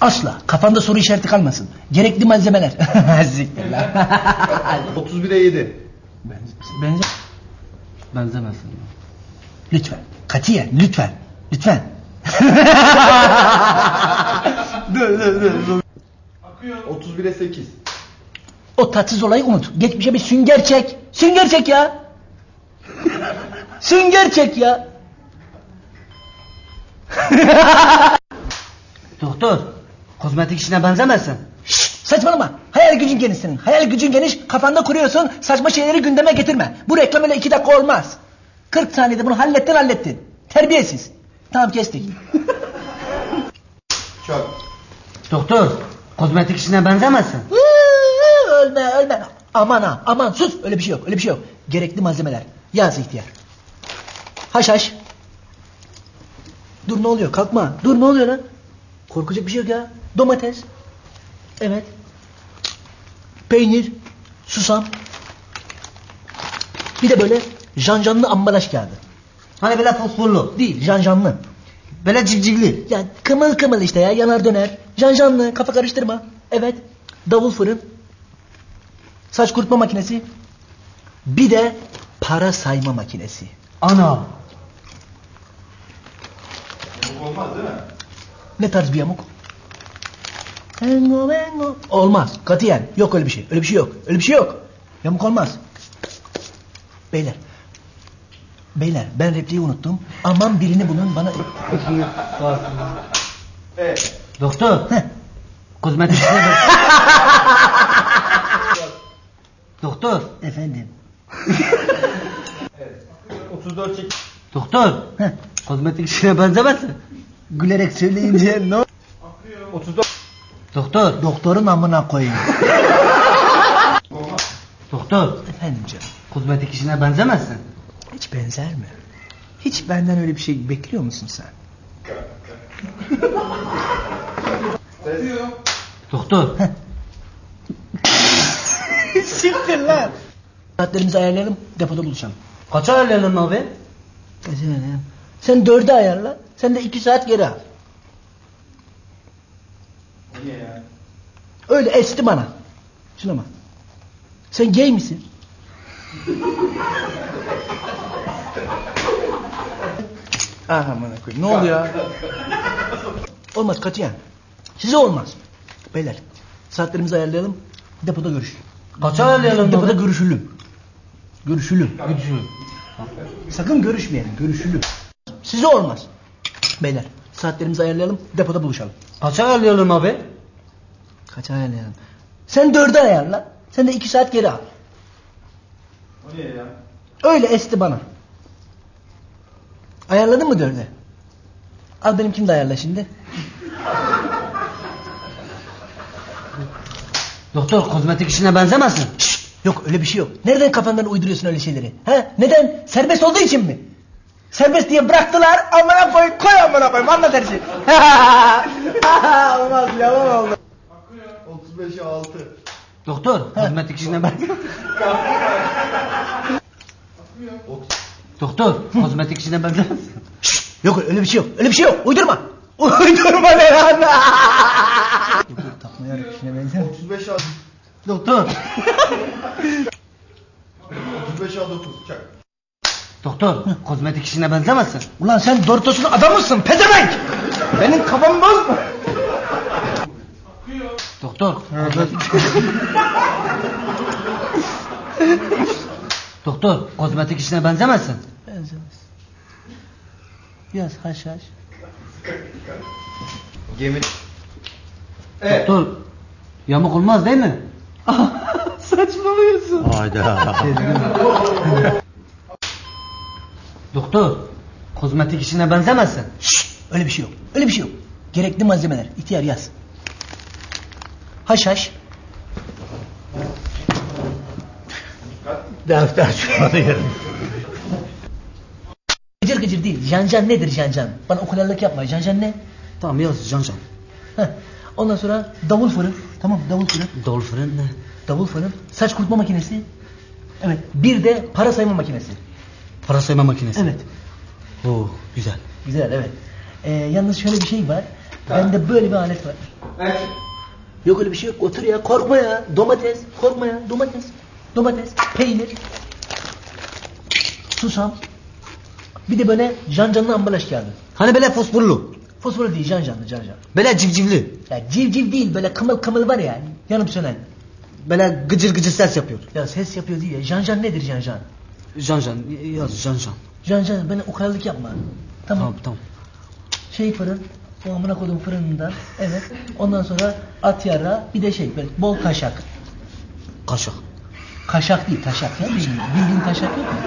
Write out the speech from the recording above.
Asla. Kafanda soru işareti kalmasın. Gerekli malzemeler. Siktir lan. 31'e 7. Benze Benzemezsin. lütfen. Katiyen lütfen. Lütfen. dur dur dur. dur. 31'e 8. O tatsız olayı unut. Geçmişe bir sünger çek. Sünger çek ya. sünger çek ya. Doktor, kozmetik işine benzemezsin. Şşt, saçmalama. Hayal gücün geniş senin. Hayal gücün geniş. Kafanda kuruyorsun. Saçma şeyleri gündeme getirme. Bu reklam öyle iki dakika olmaz. 40 saniyede bunu hallettin hallettin. Terbiyesiz. Tamam kestik. Çok. Doktor, kozmetik işine benzemezsin. ölme ölme. Aman ha aman sus. Öyle bir şey yok öyle bir şey yok. Gerekli malzemeler. Yaz ihtiyar. Haşhaş. Dur ne oluyor kalkma. Dur ne oluyor lan? Korkacak bir şey yok ya. Domates. Evet. Peynir. Susam. Bir de böyle janjanlı ambalaj kağıdı. Hani böyle fosforlu, Değil janjanlı. böyle civcivli. Ya kımıl kımıl işte ya yanar döner. Janjanlı kafa karıştırma. Evet. Davul fırın. Saç kurutma makinesi. Bir de para sayma makinesi. Ana. Olmaz değil mi? Ne tarz bir yamuk? Engo mengo. Olmaz. Katiyen. Yok öyle bir şey. Öyle bir şey yok. Öyle bir şey yok. Yamuk olmaz. Beyler. Beyler ben repliği unuttum. Aman birini bulun bana... Evet. Doktor, Heh. kozmetik işine ben... Doktor, Efendim. 34 çek. doktor, Heh. kozmetik işine benzemezsin. Gülerek söyleyince ne 34. Doktor, Doktorun amına koyayım. doktor, Efendim canım. kozmetik işine benzemezsin. Hiç benzer mi? Hiç benden öyle bir şey bekliyor musun sen? Doktor, Siktir lan. Saatlerimizi ayarlayalım, depoda buluşalım. kaça ayarlayalım abi? Kaçın ayarlayalım. Sen dörde ayarla, sen de iki saat geri al. Niye ya? Öyle esti bana. Şuna bak. Sen gay misin? Aha bana koyayım. Ne oluyor? olmaz katiyen. Size olmaz. Beyler saatlerimizi ayarlayalım. Depoda görüşelim. Kaça ayarlayalım Depoda görüşülüm. Görüşülüm. Güçlü. Sakın görüşmeyelim. Görüşülüm. Size olmaz. Beyler saatlerimizi ayarlayalım. Depoda buluşalım. Kaça ayarlayalım abi? Kaç ayarlayalım? Sen dörde ayarla. Sen de iki saat geri al. O niye ya? Öyle esti bana. Ayarladın mı dörde? Al benimkini de ayarla şimdi. Doktor, kozmetik işine benzemezsin. Yok öyle bir şey yok. Nereden kafandan uyduruyorsun öyle şeyleri? Ha? Neden? Serbest olduğu için mi? Serbest diye bıraktılar. Amına koy, koy amına koy. Anlat her şeyi. Olmaz yalan oldu. 35'e 6. Doktor, kozmetik işine benzemezsin. Doktor, kozmetik işine benzemezsin. Yok öyle bir şey yok. Öyle bir şey yok. Uydurma. Uydurma ne lan? Takmaya işine benzer. 35'e 6. Doktor, 35'e 9. Çak. Doktor, kozmetik işine benzemezsin. Ulan sen Doritos'un adamı mısın? Pezevenk! Benim kafamı bozma. Doktor. Doktor, kozmetik işine benzemezsin. Benzemez. Yaz haş haş. Gemi. Evet. Doktor, yamuk olmaz değil mi? Saçmalıyorsun. Doktor, kozmetik işine benzemezsin. Öyle bir şey yok. Öyle bir şey yok. Gerekli malzemeler. İhtiyar yaz. Haş haş. Defter çoğalıyorum. Gıcır gıcır değil. Janjan nedir janjan? Bana okulallık yapma. Janjan ne? Tamam yaz Can. Heh. Ondan sonra davul fırın. Tamam davul fırın. Dol fırın ne? Davul fırın. Saç kurutma makinesi. Evet. Bir de para sayma makinesi. Para sayma makinesi. Evet. Oo, güzel. Güzel evet. Ee, yalnız şöyle bir şey var. Bende böyle bir alet var. Action. Yok öyle bir şey yok. Otur ya. Korkma ya. Domates. Korkma ya. Domates. Domates. Peynir. Susam. Bir de böyle janjanlı ambalaj kağıdı. Hani böyle fosforlu. Fosfor değil janjanlı janjan. Böyle civcivli. Ya civciv değil böyle kımıl kımıl var ya. Yanıp sönen. Böyle gıcır gıcır ses yapıyor. Ya ses yapıyor değil ya. Janjan nedir janjan? Can yaz Can. Janjan bana ukalalık yapma. Tamam. Tamam tamam. Şey fırın. O amına koydum fırınından. Evet. Ondan sonra at yara. Bir de şey böyle bol kaşak. Kaşık. Kaşak değil taşak ya. Bildiğin, bildiğin taşak yok mu?